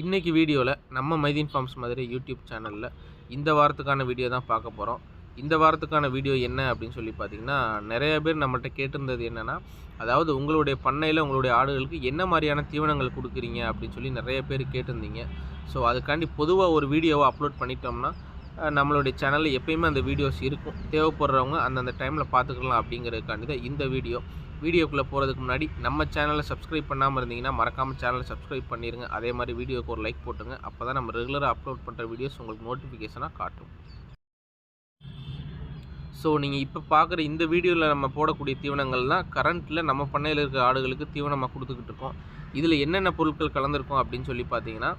இன்றைக்கி வீடியோவில் நம்ம மைதீன் ஃபார்ம்ஸ் மாதிரி யூடியூப் சேனலில் இந்த வாரத்துக்கான வீடியோ தான் பார்க்க போகிறோம் இந்த வாரத்துக்கான வீடியோ என்ன அப்படின்னு சொல்லி பார்த்தீங்கன்னா நிறைய பேர் நம்மள்கிட்ட கேட்டிருந்தது என்னென்னா அதாவது உங்களுடைய பண்ணையில் உங்களுடைய ஆடுகளுக்கு என்ன மாதிரியான தீவனங்கள் கொடுக்குறீங்க அப்படின்னு சொல்லி நிறைய பேர் கேட்டிருந்தீங்க. ஸோ அதுக்காண்டி பொதுவாக ஒரு வீடியோவை அப்லோட் பண்ணிட்டோம்னா நம்மளுடைய சேனலில் எப்பயுமே அந்த வீடியோஸ் இருக்கும். தேவைப்படுறவங்க அந்தந்த டைமில் பார்த்துக்கலாம் அப்படிங்கிறதுக்காண்டி தான் இந்த வீடியோ. வீடியோக்குள்ளே போகிறதுக்கு முன்னாடி நம்ம சேனலை சப்ஸ்கிரைப் பண்ணாமல் இருந்தீங்கன்னா மறக்காமல் சேனலை சப்ஸ்கிரைப் பண்ணிடுங்க அதே மாதிரி வீடியோக்கு ஒரு லைக் போட்டுங்க. அப்போ தான் நம்ம ரெகுலராக அப்லோட் பண்ணுற வீடியோஸ் உங்களுக்கு நோட்டிஃபிகேஷனாக காட்டும். ஸோ நீங்கள் இப்போ பார்க்குற இந்த வீடியோவில் நம்ம போடக்கூடிய தீவனங்கள்லாம் கரண்ட்டில் நம்ம பண்ணையில் இருக்கிற ஆடுகளுக்கு தீவனமாக கொடுத்துக்கிட்டு இருக்கோம். இதில் என்னென்ன பொருட்கள் கலந்துருக்கோம் அப்படின்னு சொல்லி பார்த்தீங்கன்னா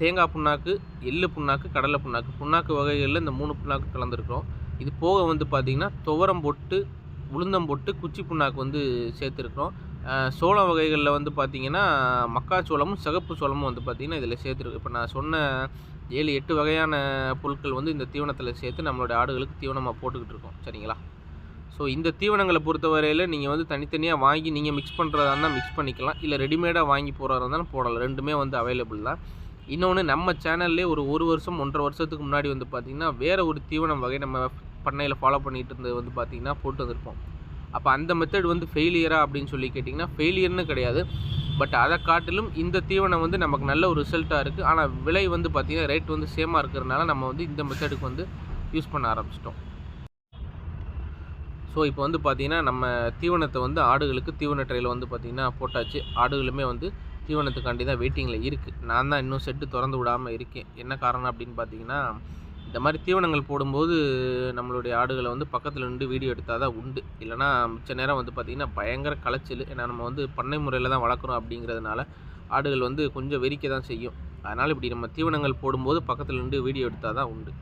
தேங்காய் புண்ணாக்கு எள்ளு புண்ணாக்கு கடலை புண்ணாக்கு. புண்ணாக்கு வகைகளில் இந்த மூணு புண்ணாக்கு கலந்துருக்கிறோம். இது போக வந்து பார்த்திங்கன்னா துவரம் போட்டு உளுந்தம் போட்டு குச்சி புண்ணாக்கு வந்து சேர்த்துருக்குறோம். சோளம் வகைகளில் வந்து பார்த்திங்கன்னா மக்காச்சோளமும் சிகப்பு சோளமும் வந்து பார்த்திங்கன்னா இதில் சேர்த்துருக்கு இப்போ நான் சொன்ன ஏழு எட்டு வகையான பொருட்கள் வந்து இந்த தீவனத்தில் சேர்த்து நம்மளோட ஆடுகளுக்கு தீவனமாக போட்டுக்கிட்டு இருக்கோம். சரிங்களா? ஸோ இந்த தீவனங்களை பொறுத்தவரையில் நீங்கள் வந்து தனித்தனியாக வாங்கி நீங்கள் மிக்ஸ் பண்ணுறதா இருந்தால் மிக்ஸ் பண்ணிக்கலாம். இல்லை ரெடிமேடாக வாங்கி போகிறதா இருந்தாலும் போடலாம். ரெண்டுமே வந்து அவைலபிள் தான். இன்னொன்று நம்ம சேனல்லே ஒரு ஒரு வருஷம் ஒன்றரை வருஷத்துக்கு முன்னாடி வந்து பார்த்திங்கன்னா வேறு ஒரு தீவனம் வகை நம்ம பண்ணையில் ஃபாலோ பண்ணிகிட்டு இருந்தது வந்து பார்த்திங்கன்னா போட்டு வந்திருப்போம். அப்போ அந்த மெத்தட் வந்து ஃபெயிலியரா அப்படின்னு சொல்லி கேட்டிங்கன்னா ஃபெயிலியர்னு கிடையாது. பட் அதை காட்டிலும் இந்த தீவனம் வந்து நமக்கு நல்ல ஒரு ரிசல்ட்டாக இருக்குது ஆனால் விலை வந்து பார்த்திங்கன்னா ரேட் வந்து சேமாக இருக்கிறதுனால நம்ம வந்து இந்த மெத்தடுக்கு வந்து யூஸ் பண்ண ஆரம்பிச்சிட்டோம். ஸோ இப்போ வந்து பார்த்திங்கன்னா நம்ம தீவனத்தை வந்து ஆடுகளுக்கு தீவன ட்ரையில் வந்து பார்த்திங்கன்னா போட்டாச்சு. ஆடுகளுமே வந்து தீவனத்துக்காண்டி தான் வெயிட்டிங்கில் இருக்குது நான் தான் இன்னும் செட்டு திறந்து விடாமல் இருக்கேன். என்ன காரணம் அப்படின்னு பார்த்தீங்கன்னா இந்த மாதிரி தீவனங்கள் போடும்போது நம்மளுடைய ஆடுகளை வந்து பக்கத்தில் நின்று வீடியோ எடுத்தால் தான் உண்டு. இல்லைனா மிச்ச நேரம் வந்து பார்த்திங்கன்னா பயங்கர களைச்சல். ஏன்னா நம்ம வந்து பண்ணை முறையில் தான் வளர்க்குறோம் அப்படிங்கிறதுனால ஆடுகள் வந்து கொஞ்சம் வெறிக்க தான் செய்யும். அதனால் இப்படி நம்ம தீவனங்கள் போடும்போது பக்கத்தில் நின்று வீடியோ எடுத்தால் தான் உண்டு.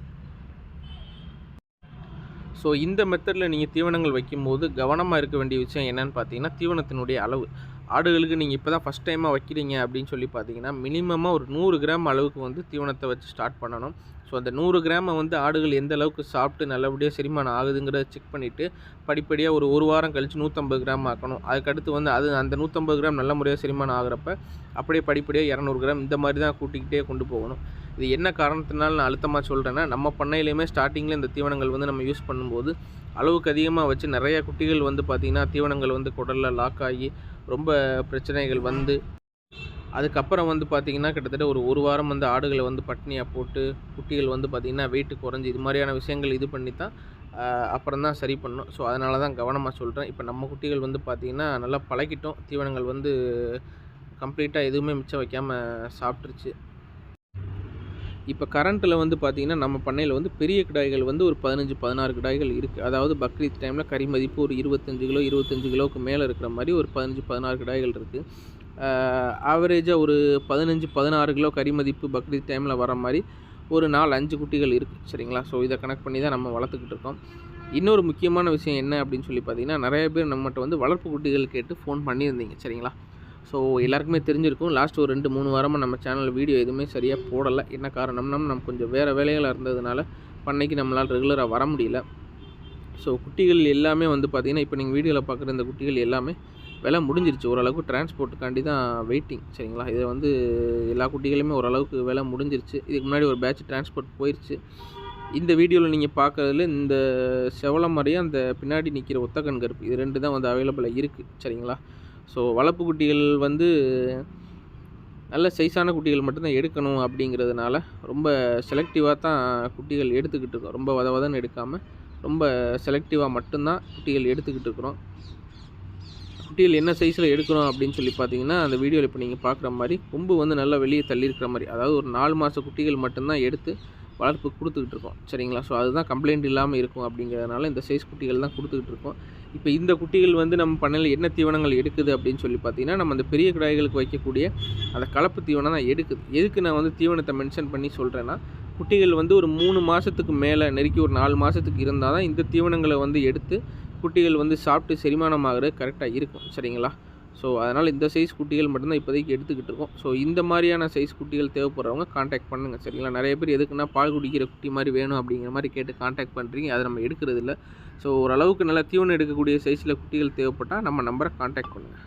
ஸோ இந்த மெத்தடில் நீங்கள் தீவனங்கள் வைக்கும்போது கவனமாக இருக்க வேண்டிய விஷயம் என்னன்னு பார்த்தீங்கன்னா தீவனத்தினுடைய அளவு. ஆடுகளுக்கு நீங்கள் இப்போ தான் ஃபஸ்ட் டைமாக வைக்கிறீங்க அப்படின்னு சொல்லி பார்த்தீங்கன்னா மினிமமாக ஒரு நூறு கிராம் அளவுக்கு வந்து தீவனத்தை வச்சு ஸ்டார்ட் பண்ணணும். ஸோ அந்த நூறு கிராமை வந்து ஆடுகள் எந்த அளவுக்கு சாப்பிட்டு நல்லபடியாக செரிமானம் ஆகுதுங்கிறத செக் பண்ணிவிட்டு படிப்படியாக ஒரு ஒரு வாரம் கழித்து நூற்றம்பது கிராம் ஆக்கணும். அதுக்கடுத்து வந்து அது அந்த நூற்றம்பது கிராம் நல்ல முறையாக செரிமானம் ஆகிறப்ப அப்படியே படிப்படியாக இரநூறு கிராம் இந்த மாதிரி தான் கூட்டிக்கிட்டே கொண்டு போகணும். இது என்ன காரணத்தினால நான் அழுத்தமாக சொல்கிறேன்னா நம்ம பண்ணையிலையுமே ஸ்டார்டிங்கில் இந்த தீவனங்கள் வந்து நம்ம யூஸ் பண்ணும்போது அளவுக்கு அதிகமாக வச்சு நிறைய குட்டிகள் வந்து பார்த்திங்கன்னா தீவனங்கள் வந்து குடலில் லாக் ஆகி ரொம்ப பிரச்சனைகள் வந்து அதுக்கப்புறம் வந்து பார்த்திங்கன்னா கிட்டத்தட்ட ஒரு ஒரு வாரம் வந்து ஆடுகளை வந்து பட்னியாக போட்டு குட்டிகள் வந்து பார்த்திங்கன்னா வெயிட்டு குறைஞ்சி இது மாதிரியான விஷயங்கள் இது பண்ணி தான் அப்புறம் தான் சரி பண்ணணும். ஸோ அதனால தான் கவனமாக சொல்கிறேன் இப்போ நம்ம குட்டிகள் வந்து பார்த்திங்கன்னா நல்லா பழகிட்டோம். தீவனங்கள் வந்து கம்ப்ளீட்டாக எதுவுமே மிச்சம் வைக்காமல் சாப்பிட்ருச்சு இப்போ கரண்ட்டில் வந்து பார்த்திங்கன்னா நம்ம பண்ணையில் வந்து பெரிய கிடாய்கள் வந்து ஒரு பதினஞ்சு பதினாறு கிடாய்கள் இருக்குது அதாவது பக்ரீத் டைமில் கறி மதிப்பு ஒரு இருபத்தஞ்சு கிலோ இருபத்தஞ்சு கிலோவுக்கு மேலே இருக்கிற மாதிரி ஒரு பதினஞ்சு பதினாறு கிடாய்கள் இருக்குது ஆவரேஜாக ஒரு பதினஞ்சு பதினாறு கிலோ கறி மதிப்பு பக்ரீத் டைமில் வர மாதிரி ஒரு நாலு அஞ்சு குட்டிகள் இருக்குது சரிங்களா? ஸோ இதை கனெக்ட் பண்ணி தான் நம்ம வளர்த்துக்கிட்டு இருக்கோம். இன்னொரு முக்கியமான விஷயம் என்ன அப்படின்னு சொல்லி பார்த்தீங்கன்னா நிறைய பேர் நம்மகிட்ட வந்து வளர்ப்பு குட்டிகள் கேட்டு ஃபோன் பண்ணியிருந்தீங்க சரிங்களா? ஸோ எல்லாருக்குமே தெரிஞ்சிருக்கும். லாஸ்ட் ஒரு ரெண்டு மூணு வாரமாக நம்ம சேனலில் வீடியோ எதுவுமே சரியாக போடலை. என்ன காரணம்னா நம்ம கொஞ்சம் வேறு வேலைகளாக இருந்ததுனால பண்ணைக்கு நம்மளால் ரெகுலராக வர முடியல. ஸோ குட்டிகள் எல்லாமே வந்து பார்த்திங்கன்னா இப்போ நீங்கள் வீடியோவில் பார்க்குற இந்த குட்டிகள் எல்லாமே விலை முடிஞ்சிருச்சு. ஓரளவுக்கு டிரான்ஸ்போர்ட்டுக்காண்டி தான் வெயிட்டிங் சரிங்களா? இதை வந்து எல்லா குட்டிகளுமே ஓரளவுக்கு விலை முடிஞ்சிருச்சு. இதுக்கு முன்னாடி ஒரு பேட்ச் டிரான்ஸ்போர்ட் போயிடுச்சு இந்த வீடியோவில் நீங்கள் பார்க்குறதுல இந்த செவலம் மாதிரியே அந்த பின்னாடி நிற்கிற ஒத்தக்கண் கருப்பு இது ரெண்டு தான் வந்து அவைலபிளாக இருக்குது சரிங்களா? ஸோ வளர்ப்பு குட்டிகள் வந்து நல்ல சைஸான குட்டிகள் மட்டும்தான் எடுக்கணும் அப்படிங்கிறதுனால ரொம்ப செலக்டிவாக தான் குட்டிகள் எடுத்துக்கிட்டு இருக்கோம். ரொம்ப வத வதன்னு எடுக்காமல் ரொம்ப செலக்டிவாக மட்டும்தான் குட்டிகள் எடுத்துக்கிட்டு இருக்கிறோம். குட்டியில் என்ன சைஸில் எடுக்கிறோம் அப்படின்னு சொல்லி பார்த்தீங்கன்னா அந்த வீடியோவில் இப்போ நீங்கள் பார்க்குற மாதிரி கொம்பு வந்து நல்லா வெளியே தள்ளியிருக்கிற மாதிரி. அதாவது ஒரு நாலு மாத குட்டிகள் மட்டும்தான் எடுத்து வளர்ப்பு கொடுத்துக்கிட்டு இருக்கோம். சரிங்களா? ஸோ அதுதான் கம்ப்ளைண்ட் இல்லாமல் இருக்கும் அப்படிங்கிறதுனால இந்த சைஸ் குட்டிகள் தான் கொடுத்துக்கிட்டு இருக்கோம். இப்போ இந்த குட்டிகள் வந்து நம்ம பண்ணையில் என்ன தீவனங்கள் எடுக்குது அப்படின்னு சொல்லி பார்த்தீங்கன்னா நம்ம அந்த பெரிய கிடாய்களுக்கு வைக்கக்கூடிய அந்த கலப்பு தீவனம் தான் எடுக்குது. எதுக்கு நான் வந்து தீவனத்தை மென்ஷன் பண்ணி சொல்கிறேன்னா குட்டிகள் வந்து ஒரு மூணு மாதத்துக்கு மேலே நெருக்கி ஒரு நாலு மாதத்துக்கு இருந்தால் தான் இந்த தீவனங்களை வந்து எடுத்து குட்டிகள் வந்து சாப்பிட்டு செரிமானம் ஆகிறது கரெக்டாக இருக்கும் சரிங்களா? ஸோ அதனால் இந்த சைஸ் குட்டிகள் மட்டும்தான் இப்போதைக்கு எடுத்துக்கிட்டு இருக்கோம். ஸோ இந்த மாதிரியான சைஸ் குட்டிகள் தேவைப்படுறவங்க காண்டாக்ட் பண்ணுங்கள் சரிங்களா? நிறைய பேர் எதுக்குன்னா பால் குடிக்கிற குட்டி மாதிரி வேணும் அப்படிங்கிற மாதிரி கேட்டு காண்டாக்ட் பண்ணுறீங்க அதை நம்ம எடுக்கிறது இல்லை ஸோ ஓரளவுக்கு நல்லா தீவனம் எடுக்கக்கூடிய சைஸில் குட்டிகள் தேவைப்பட்டால் நம்ம நம்பரை காண்டாக்ட் பண்ணுங்கள்